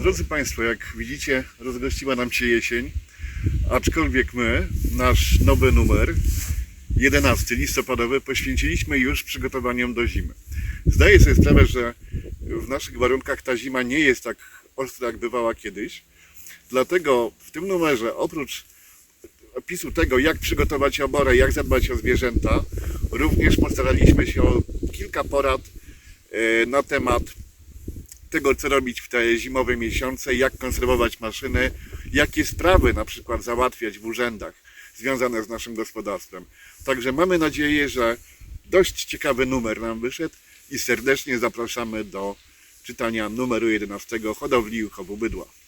Drodzy Państwo, jak widzicie, rozgościła nam się jesień, aczkolwiek my, nasz nowy numer, 11 listopadowy, poświęciliśmy już przygotowaniom do zimy. Zdaję sobie sprawę, że w naszych warunkach ta zima nie jest tak ostra, jak bywała kiedyś. Dlatego w tym numerze, oprócz opisu tego, jak przygotować oborę, jak zadbać o zwierzęta, również postaraliśmy się o kilka porad e, na temat tego, co robić w te zimowe miesiące, jak konserwować maszyny, jakie sprawy na przykład załatwiać w urzędach związane z naszym gospodarstwem. Także mamy nadzieję, że dość ciekawy numer nam wyszedł i serdecznie zapraszamy do czytania numeru 11 hodowli i chowu bydła.